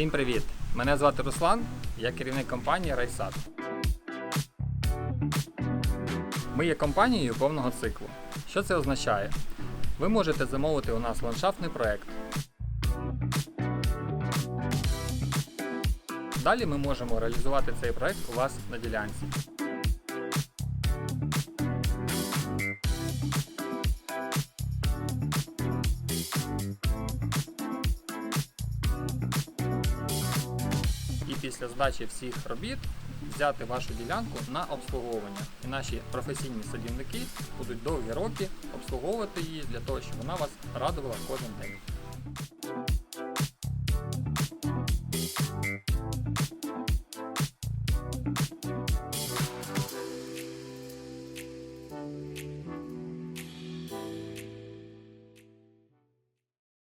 Всім привіт! Мене звати Руслан, я керівник компанії Райсад. Ми є компанією повного циклу. Що це означає? Ви можете замовити у нас ландшафтний проект. Далі ми можемо реалізувати цей проект у вас на ділянці. після здачі всіх робіт взяти вашу ділянку на обслуговування. І наші професійні садівники будуть довгі роки обслуговувати її для того, щоб вона вас радувала кожен день.